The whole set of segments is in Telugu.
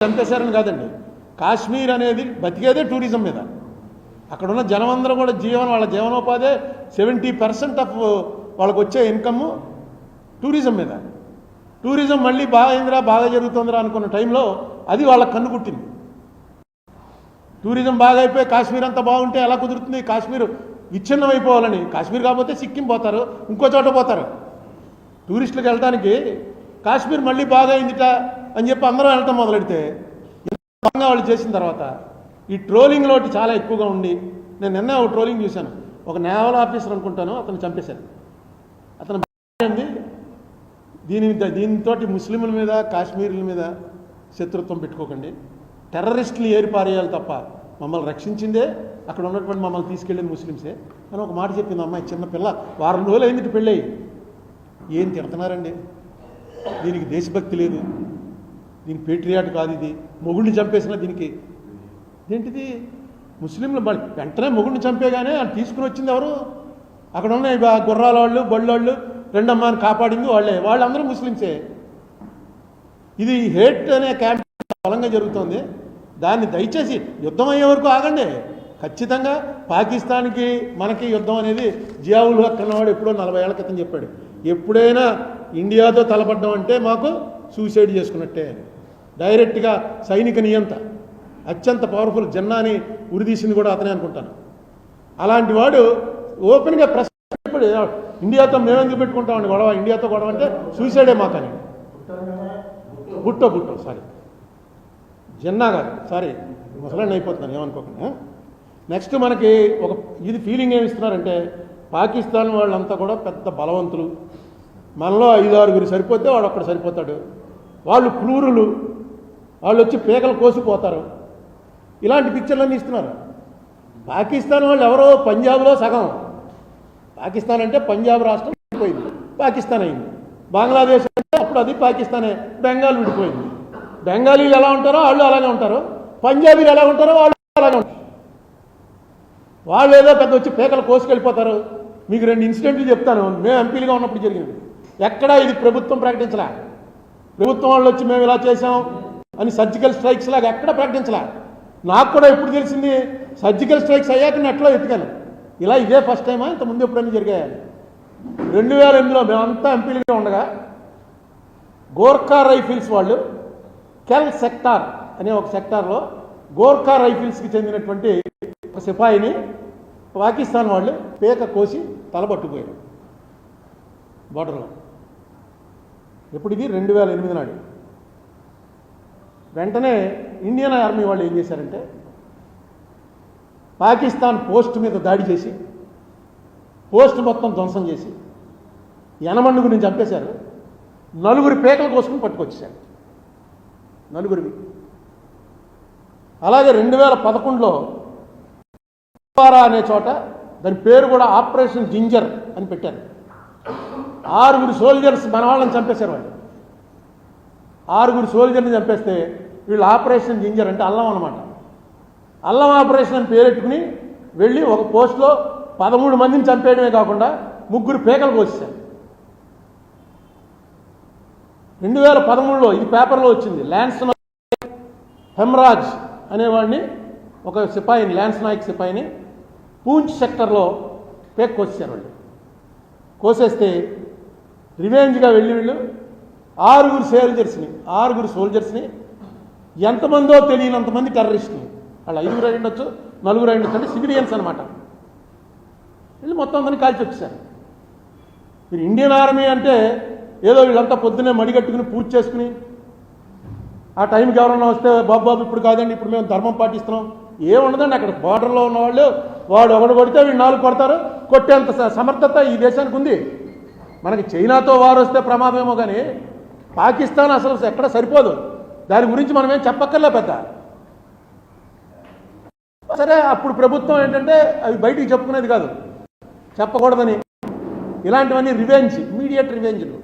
చంపేశారని కాదండి. కాశ్మీర్ అనేది బతికేదే టూరిజం మీద. అక్కడ ఉన్న జనం అందరూ కూడా జీవనం వాళ్ళ జీవనోపాధి సెవెంటీ పర్సెంట్ ఆఫ్ వాళ్ళకు వచ్చే ఇన్కమ్ టూరిజం మీద. టూరిజం మళ్ళీ బాగా అయిందిరా బాగా జరుగుతుందిరా అనుకున్న టైంలో అది వాళ్ళకి కన్ను కుట్టింది టూరిజం బాగా అయిపోయి కాశ్మీర్ అంతా బాగుంటే ఎలా కుదురుతుంది? కాశ్మీర్ విచ్ఛిన్నం అయిపోవాలని. కాశ్మీర్ కాకపోతే సిక్కిం పోతారు ఇంకో చోట పోతారు. టూరిస్టులకు వెళ్ళడానికి కాశ్మీర్ మళ్ళీ బాగా అయిందిట అని చెప్పి అందరూ వెళ్ళటం మొదలెడితే బాగా వాళ్ళు చేసిన తర్వాత ఈ ట్రోలింగ్ లోటు చాలా ఎక్కువగా ఉండి నేను నిన్న ఒక ట్రోలింగ్ చూశాను. ఒక నేవల్ ఆఫీసర్ అనుకుంటాను అతను చంపేశాను అతను దీని దీనితో ముస్లింల మీద కాశ్మీర్ల మీద శత్రుత్వం పెట్టుకోకండి. టెర్రరిస్టులు ఏరిపారేయాలి తప్ప మమ్మల్ని రక్షించిందే అక్కడ ఉన్నటువంటి మమ్మల్ని తీసుకెళ్ళింది ముస్లిమ్సే అని ఒక మాట చెప్పింది అమ్మాయి చిన్న పిల్ల. వారం రోజులు అయింది పెళ్ళి ఏం తిడుతున్నారండి? దీనికి దేశభక్తి లేదు. దీనికి పేట్రియాట్ కాదు ఇది. మొగుడిని చంపేసిన దీనికి. ఏంటిది ముస్లింలు మళ్ళీ వెంటనే మొగుడిని చంపేగానే వాళ్ళు తీసుకుని వచ్చింది ఎవరు? అక్కడ ఉన్న గుర్రాల వాళ్ళు బళ్ళోళ్ళు. రెండమ్మాని కాపాడింది వాళ్ళే. వాళ్ళందరూ ముస్లింసే. ఇది హేట్ అనే క్యాంప్ బలంగా జరుగుతోంది. దాన్ని దయచేసి యుద్ధం అయ్యే వరకు ఆగండి. ఖచ్చితంగా పాకిస్తాన్కి మనకి యుద్ధం అనేది జియావుల్ హక్ అన్నవాడు ఎప్పుడో నలభై ఏళ్ళ క్రితం చెప్పాడు. ఎప్పుడైనా ఇండియాతో తలపడ్డం అంటే మాకు సూసైడ్ చేసుకున్నట్టే అని. డైరెక్ట్గా సైనిక నియంత అత్యంత పవర్ఫుల్ జన్నాని ఉరిదీసింది కూడా అతనే అనుకుంటాను. అలాంటి వాడు ఓపెన్గా ప్రశ్న ఇండియాతో మేమెందుకు పెట్టుకుంటామండి గొడవ ఇండియాతో గొడవ అంటే సూసైడే మాకని. బుట్టో బుట్టో సారీ జన్నా గారు సారీ ముసలాండి అయిపోతున్నాను ఏమనుకోకుండా నెక్స్ట్ మనకి ఒక ఇది ఫీలింగ్ ఏమి ఇస్తున్నారంటే పాకిస్తాన్ వాళ్ళంతా కూడా పెద్ద బలవంతులు. మనలో ఐదు ఆరుగురు సరిపోతే వాడు అక్కడ సరిపోతాడు. వాళ్ళు క్రూరులు. వాళ్ళు వచ్చి పేకలు కోసిపోతారు. ఇలాంటి పిక్చర్లన్నీ ఇస్తున్నారు. పాకిస్తాన్ వాళ్ళు ఎవరో పంజాబ్లో సగం. పాకిస్తాన్ అంటే పంజాబ్ రాష్ట్రం విడిపోయింది. పాకిస్తాన్ అయింది. బంగ్లాదేశ్ అంటే అప్పుడు అది పాకిస్తానే. బెంగాల్ విడిపోయింది. బెంగాలీలు ఎలా ఉంటారో వాళ్ళు అలాగే ఉంటారు. పంజాబీలు ఎలా ఉంటారో వాళ్ళు అలాగే ఉంటారు. వాళ్ళు ఏదో పెద్ద వచ్చి పేకలు కోసుకెళ్ళిపోతారు. మీకు రెండు ఇన్సిడెంట్లు చెప్తాను. మేము ఎంపీలుగా ఉన్నప్పుడు జరిగింది ఎక్కడా ఇది ప్రభుత్వం ప్రకటించలే. ప్రభుత్వం వాళ్ళు వచ్చి మేము ఇలా చేసాం అని సర్జికల్ స్ట్రైక్స్ లాగా ఎక్కడ ప్రకటించలే. నాకు కూడా ఎప్పుడు తెలిసింది సర్జికల్ స్ట్రైక్స్ అయ్యాక నెట్లో ఎత్తుకాను ఇలా ఇదే ఫస్ట్ టైమా ఇంత ముందు ఎప్పుడైనా జరిగాయి? రెండు వేల ఎనిమిదిలో మేమంతా ఎంపీలుగా ఉండగా గోర్ఖా రైఫిల్స్ వాళ్ళు కెల్ సెక్టార్ అనే ఒక సెక్టార్లో గోర్ఖా రైఫిల్స్కి చెందినటువంటి ఒక సిపాయిని పాకిస్తాన్ వాళ్ళు పేక కోసి తలబట్టుపోయారు బార్డర్లో. ఎప్పుడు ఇది? రెండు వేల ఎనిమిది నాడు. వెంటనే ఇండియన్ ఆర్మీ వాళ్ళు ఏం చేశారంటే పాకిస్తాన్ పోస్ట్ మీద దాడి చేసి పోస్ట్ మొత్తం ధ్వంసం చేసి యనమండుగురిని చంపేశారు. నలుగురు పేకలు కోసుకుని పట్టుకొచ్చేశారు. నలుగురివి. అలాగే రెండు వేల పదకొండులో అనే చోట దాని పేరు కూడా ఆపరేషన్ జింజర్ అని పెట్టారు. ఆరుగురు సోల్జర్స్ మన వాళ్ళని చంపేశారు వాళ్ళు. ఆరుగురు సోల్జర్ని చంపేస్తే వీళ్ళు ఆపరేషన్ జింజర్ అంటే అల్లం అనమాట అల్లం ఆపరేషన్ అని పేరెట్టుకుని వెళ్ళి ఒక పోస్ట్లో పదమూడు మందిని చంపేయడమే కాకుండా ముగ్గురు పేకలు కోసేశారు రెండు వేల పదమూడులో ఇది పేపర్లో వచ్చింది. ల్యాన్స్ హెమ్రాజ్ అనేవాడిని ఒక సిపాయిని ల్యాన్స్ నాయక్ సిపాయిని పూంచ్ సెక్టర్లో పేక్ కోసేశారు వాళ్ళు. కోసేస్తే రివెంజ్గా వెళ్ళి వీళ్ళు ఆరుగురు సోల్జర్స్ని ఆరుగురు సోల్జర్స్ని ఎంతమందో తెలియనంతమంది టెర్రరిస్టులు వాళ్ళు ఐదుగురు అయి ఉండొచ్చు నలుగురు అయి ఉండొచ్చు అంటే సివిలియన్స్ అనమాట వీళ్ళు మొత్తం అందరినీ కాల్చి వచ్చేసారు మీరు ఇండియన్ ఆర్మీ అంటే ఏదో వీళ్ళంతా పొద్దున్నే మడిగట్టుకుని పూజ చేసుకుని ఆ టైంకి ఎవరన్నా వస్తే బాబు బాబు ఇప్పుడు కాదండి ఇప్పుడు మేము ధర్మం పాటిస్తున్నాం. ఏముండదండి అక్కడ బార్డర్లో ఉన్నవాళ్ళు వాడు ఒకడు కొడితే వీళ్ళు నాలుగు కొడతారు కొట్టేంత స- సమర్థత ఈ దేశానికి ఉంది. మనకి చైనాతో వారు వస్తే ప్రమాదమేమో కానీ పాకిస్తాన్ అసలు ఎక్కడ సరిపోదు. దాని గురించి మనం ఏం చెప్పక్కర్లే పెద్ద. సరే అప్పుడు ప్రభుత్వం ఏంటంటే అవి బయటికి చెప్పుకునేది కాదు. చెప్పకూడదని. ఇలాంటివన్నీ రివెంజ్ ఇమీడియట్ రివెంజ్లు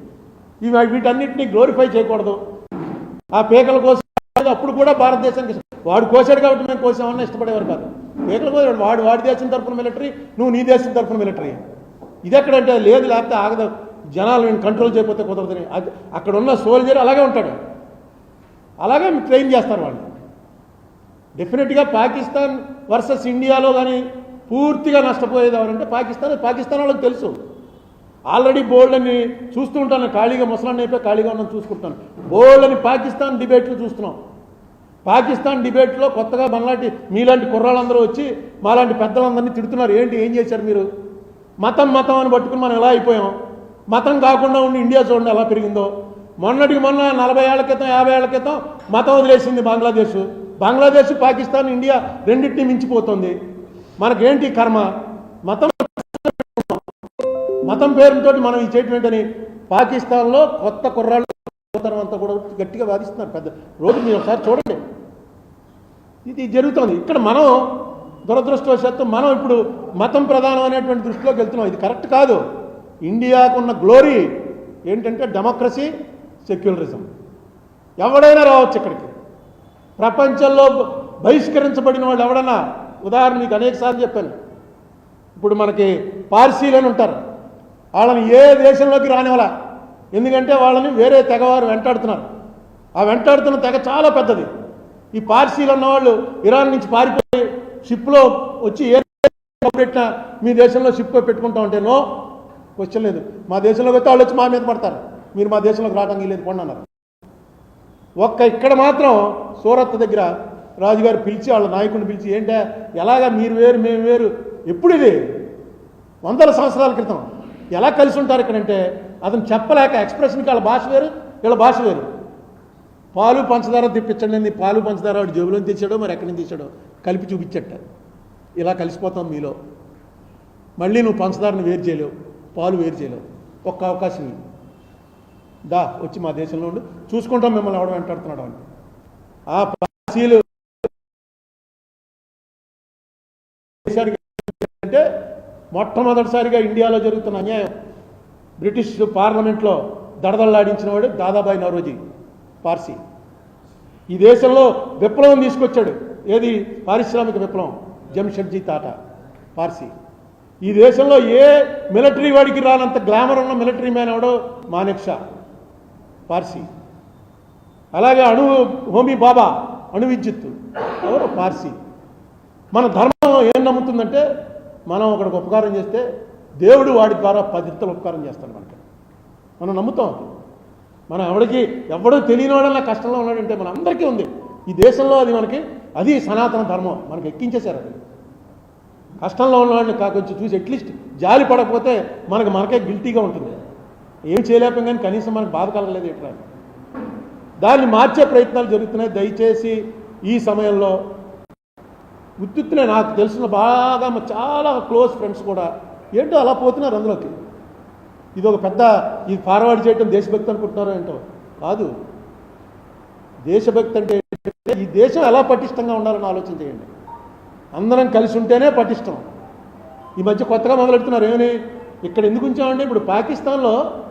ఇవి వీటన్నిటిని గ్లోరిఫై చేయకూడదు. ఆ పేకల కోసం అప్పుడు కూడా భారతదేశానికి వాడు కోసాడు కాబట్టి మేము కోసామని ఇష్టపడేవారు కాదు. పేకల కోసం వాడు వాడి దేశం తరఫున మిలిటరీ నువ్వు నీ దేశం తరఫున మిలిటరీ ఇది ఎక్కడంటే లేదు లేకపోతే ఆగదు. జనాలు కంట్రోల్ చేయకపోతే కుదరదని అక్కడ ఉన్న సోల్జర్ అలాగే ఉంటాడు. అలాగే ట్రైన్ చేస్తారు వాళ్ళు. డెఫినెట్గా పాకిస్తాన్ వర్సెస్ ఇండియాలో కానీ పూర్తిగా నష్టపోయేదేవారంటే పాకిస్తాన్. పాకిస్తాన్ వాళ్ళకి తెలుసు. ఆల్రెడీ బోల్డ్ అని చూస్తూ ఉంటాను. ఖాళీగా ముసలాన్ని అయిపోయి ఖాళీగా ఉన్నాను చూసుకుంటాను బోల్డ్ అని పాకిస్తాన్ డిబేట్లు చూస్తున్నాం. పాకిస్తాన్ డిబేట్లో కొత్తగా మనలాంటి మీలాంటి కుర్రాళ్ళందరూ వచ్చి మాలాంటి పెద్దలందరినీ తిడుతున్నారు. ఏంటి ఏం చేశారు మీరు? మతం మతం అని పట్టుకుని మనం ఎలా అయిపోయాం? మతం కాకుండా ఉండి ఇండియా చూడండి ఎలా పెరిగిందో. మొన్నటికి మొన్న నలభై ఏళ్ళ క్రితం యాభై ఏళ్ళ క్రితం మతం వదిలేసింది బంగ్లాదేశ్. బంగ్లాదేశ్ పాకిస్తాన్ ఇండియా రెండింటిని మించిపోతుంది. మనకేంటి కర్మ? మతం మతం పేరుతో మనం ఈ చేయటం పాకిస్తాన్లో కొత్త కుర్రాళ్ళు అంతా కూడా గట్టిగా వాదిస్తున్నారు పెద్ద రోజు మీరు ఒకసారి చూడండి. ఇది జరుగుతోంది. ఇక్కడ మనం దురదృష్టవశాత్తు మనం ఇప్పుడు మతం ప్రధానం అనేటువంటి దృష్టిలోకి వెళ్తున్నాం. ఇది కరెక్ట్ కాదు. ఇండియాకు ఉన్న గ్లోరీ ఏంటంటే డెమోక్రసీ సెక్యులరిజం ఎవడైనా రావచ్చు ఇక్కడికి. ప్రపంచంలో బహిష్కరించబడిన వాళ్ళు ఎవడన్నా? ఉదాహరణ మీకు అనేక సార్లు చెప్పాను. ఇప్పుడు మనకి పార్సీలని ఉంటారు. వాళ్ళని ఏ దేశంలోకి రానివ్వాల? ఎందుకంటే వాళ్ళని వేరే తెగవారు వెంటాడుతున్నారు. ఆ వెంటాడుతున్న తెగ చాలా పెద్దది. ఈ పార్సీలు ఉన్నవాళ్ళు ఇరాన్ నుంచి పారిపోయి షిప్లో వచ్చి ఏ పెట్టినా మీ దేశంలో షిప్ పెట్టుకుంటా ఉంటేనో క్వశ్చన్ లేదు. మా దేశంలోకి వస్తే వాళ్ళు వచ్చి మా మీద పడతారు. మీరు మా దేశంలోకి రావడానికి లేదు కొండ అన్నారు. ఒక్క ఇక్కడ మాత్రం సూరత్ దగ్గర రాజుగారు పిలిచి వాళ్ళ నాయకుడిని పిలిచి ఏంటా ఎలాగా మీరు వేరు మేము వేరు? ఎప్పుడు ఇది? వందల సంవత్సరాల క్రితం. ఎలా కలిసి ఉంటారు ఇక్కడంటే అతను చెప్పలేక ఎక్స్ప్రెషన్కి వాళ్ళ భాష వేరు వీళ్ళ భాష వేరు. పాలు పంచదార తెప్పించండి అని పాలు పంచదార వాడు జేబులో తెచ్చాడో మరి ఎక్కడి నుంచి తెచ్చాడో? కలిపి చూపించట. ఇలా కలిసిపోతాం మీలో. మళ్ళీ నువ్వు పంచదారని వేరు చేయలేవు. పాలు వేరు చేయలేవు. ఒక్క అవకాశం ఉంది దా వచ్చి మా దేశంలో ఉండి. చూసుకుంటాం మిమ్మల్ని ఎవడ వెంటాడుతున్నాడు అని. ఆ పార్సీలు దేశానికి అంటే మొట్టమొదటిసారిగా ఇండియాలో జరుగుతున్న అన్యాయం. బ్రిటిష్ పార్లమెంట్లో దడదళ్ళాడించిన వాడు దాదాబాయి నవరోజీ పార్సీ. ఈ దేశంలో విప్లవం తీసుకొచ్చాడు. ఏది? పారిశ్రామిక విప్లవం. జంషెడ్జీ తాటా పార్సీ. ఈ దేశంలో ఏ మిలిటరీ వాడికి రానంత గ్లామర్ ఉన్న మిలిటరీ మ్యాన్ ఎవడో మానెక్షా పార్సీ. అలాగే అణు హోమీ బాబా అణు విద్యుత్తు ఎవరు పార్సీ. మన ధర్మం ఏం నమ్ముతుందంటే మనం ఒకడికి ఉపకారం చేస్తే దేవుడు వాడి ద్వారా పదిత్తలు ఉపకారం చేస్తాడు మనకి. మనం నమ్ముతాం మనం ఎవడికి ఎవడో తెలియని వాడన్నా కష్టంలో ఉన్నాడంటే మన అందరికీ ఉంది. ఈ దేశంలో అది మనకి అది సనాతన ధర్మం. మనకి ఎక్కించేశారు అది. కష్టంలో ఉన్నవాడిని కాకొచ్చి చూసి అట్లీస్ట్ జాలి పడకపోతే మనకు మనకే గిల్టీగా ఉంటుంది. ఏం చేయలేకపోయాం కానీ కనీసం మనకు బాధ కలగలేదు ఎట్లా దాన్ని మార్చే ప్రయత్నాలు జరుగుతున్నాయి. దయచేసి ఈ సమయంలో ఉత్తుత్తునే నాకు తెలిసిన బాగా చాలా క్లోజ్ ఫ్రెండ్స్ కూడా ఏంటో అలా పోతున్నారు అందులోకి. ఇది ఒక పెద్ద ఇది ఫార్వర్డ్ చేయటం దేశభక్తి అనుకుంటున్నారో ఏంటో? కాదు. దేశభక్తి అంటే ఈ దేశం ఎలా పటిష్టంగా ఉండాలని ఆలోచన చేయండి. అందరం కలిసి ఉంటేనే పటిష్టం. ఈ మధ్య కొత్తగా మొదలెడుతున్నారు. ఏమని? ఇక్కడ ఎందుకు ఉంచామండి ఇప్పుడు పాకిస్తాన్లో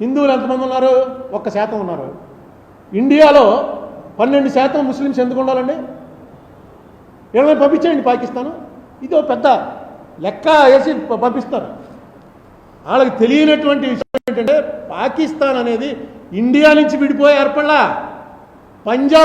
హిందువులు ఎంతమంది ఉన్నారు? ఒక్క శాతం ఉన్నారు. ఇండియాలో పన్నెండు శాతం ముస్లిమ్స్ ఎందుకు ఉండాలండి? ఏమైనా పంపించేయండి పాకిస్తాను. ఇది ఒక పెద్ద లెక్క వేసి ప- పంపిస్తారు. వాళ్ళకి తెలియనటువంటి విషయం ఏంటంటే పాకిస్తాన్ అనేది ఇండియా నుంచి విడిపోయి ఏర్పడలా. పంజాబ్